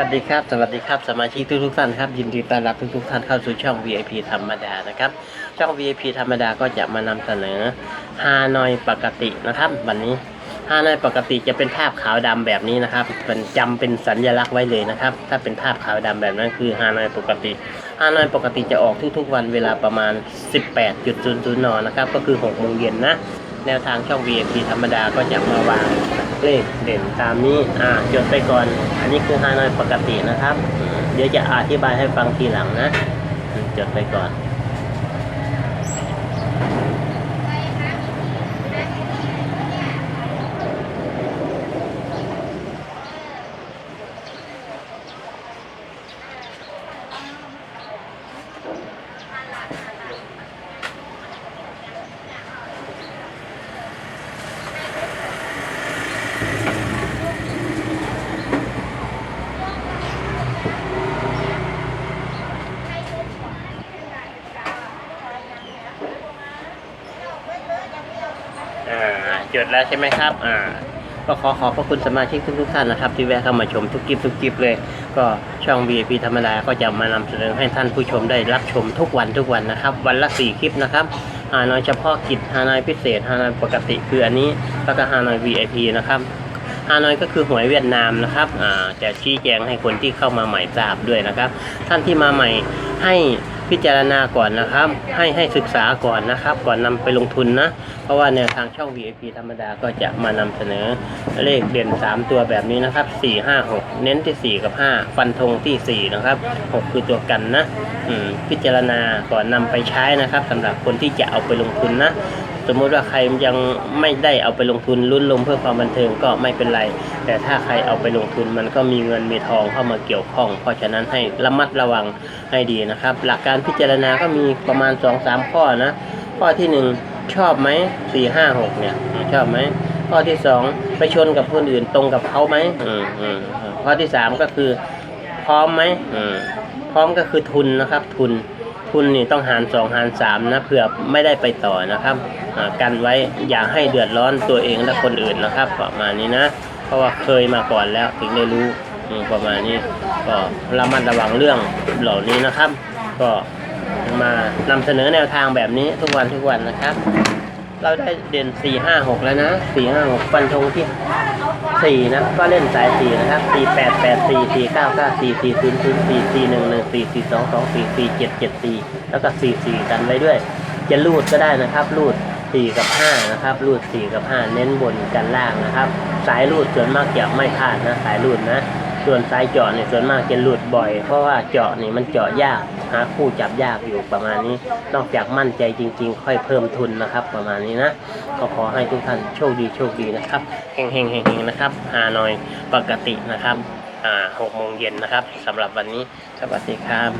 วัสดีครับ สวัสดีครับ สมาชิกทุกทุกๆท่านครับ ยินดีต้อนรับทุกทุกๆท่านเข้าสู่ช่อง VIP ธรรมดานะครับ ช่อง VIP ธรรมดาก็จะมานำเสนอฮานอยปกตินะครับ วันนี้ฮานอยปกติจะเป็นภาพขาวดำแบบนี้นะครับ เป็นจำเป็นสัญลักษณ์ไว้เลยนะครับ ถ้าเป็นภาพขาวดำแบบนั้นคือฮานอยปกติฮานอยปกติจะออกทุกๆวันเวลาประมาณ 18.00นนะครับ ก็คือ6โมงเย็นนะ แนวทางช่อง VIP ธรรมดาก็จะมาวางเลขเด่นตามนี้อ่าจดไปก่อน อันนี้คือฮานอยปกตินะครับ เดี๋ยวจะอธิบายให้ฟังทีหลังนะ จดไปก่อน อ่าจดแล้วใช่ไหมครับ อ่า ก็ขอขอบพระคุณสมาชิกทุกๆท่านนะครับ ที่แวะเข้ามาชมทุกคลิปทุกคลิปเลย ก็ช่อง VIP ธรรมดาก็จะมานำเสนอให้ท่านผู้ชมได้รับชมทุกวันทุกวันนะครับ วันละสี่คลิปนะครับฮานอยเฉพาะกิจฮานอยพิเศษฮานอยปกติคืออันนี้แล้วก็ฮานอย VIP นะครับฮานอยก็คือหวยเวียดนามนะครับอ่าจะชี้แจงให้คนที่เข้ามาใหม่ทราบด้วยนะครับ ท่านที่มาใหม่ให้ พิจารณาก่อนนะครับ ให้ให้ศึกษาก่อนนะครับ ก่อนนำไปลงทุนนะ เพราะว่าแนวทางช่อง VIP ธรรมดาก็จะมานำเสนอเลขเด่น 3 ตัวแบบนี้นะครับ 4 5 6 เน้นที่ 4 กับ 5 ฟันธงที่ 4 นะครับ 6 คือตัวกันนะพิจารณาก่อนนำไปใช้นะครับสำหรับคนที่จะเอาไปลงทุนนะ สมมุติว่าใครยังไม่ได้เอาไปลงทุนลุ้นลมเพื่อความบันเทิงก็ไม่เป็นไร แต่ถ้าใครเอาไปลงทุนมันก็มีเงินมีทองเข้ามาเกี่ยวข้อง เพราะฉะนั้นให้ระมัดระวังให้ดีนะครับ หลักการพิจารณาก็มีประมาณ 2-3 ข้อนะ ข้อที่ 1 ชอบไหมสี่ห้าหกเนี่ยชอบไหมข้อที่ 2 ไปชนกับคนอื่นตรงกับเขาไหมอืมอืมข้อที่ 3 ก็คือพร้อมไหมอืมพร้อมก็คือทุนนะครับทุนทุนนี่ต้องหารสองหารสามนะเผื่อไม่ได้ไปต่อนะครับ กันไว้อย่าให้เดือดร้อนตัวเองและคนอื่นนะครับ ประมาณนี้นะ เพราะว่าเคยมาก่อนแล้วถึงได้รู้ประมาณนี้ก็ระมัดระวังเรื่องเหล่านี้นะครับ ก็มานำเสนอแนวทางแบบนี้ทุกวันทุกวันนะครับ เราได้เด่นสี่ห้าหกแล้วนะสี่ห้าหกฟันธงที่สี่นะ ก็เล่นสายสี่นะครับสี่แปดแปดสี่สี่เก้าเก้าสี่สี่ศูนย์ศูนย์สี่สี่หนึ่งหนึ่งสี่สี่สองสองสี่สี่เจ็ดเจ็ดสี่แล้วก็สี่สี่กันไว้ด้วย จะรูดก็ได้นะครับรูด สี่กับห้านะครับ รูดสี่กับห้าเน้นบนกันล่างนะครับ สายรูดส่วนมากจะไม่พลาดนะ สายรูดนะ ส่วนสายเจาะเนี่ยส่วนมากจะหลุดบ่อย เพราะว่าเจาะนี่มันเจาะยาก หาคู่จับยากอยู่ประมาณนี้ นอกจากมั่นใจจริง ๆ ค่อยเพิ่มทุนนะครับ ประมาณนี้นะก็ขอให้ทุกท่านโชคดีโชคดีนะครับเฮงเฮงเฮงเฮงนะครับฮานอยปกตินะครับอ่าหกโมงเย็นนะครับสำหรับวันนี้สวัสดีครับ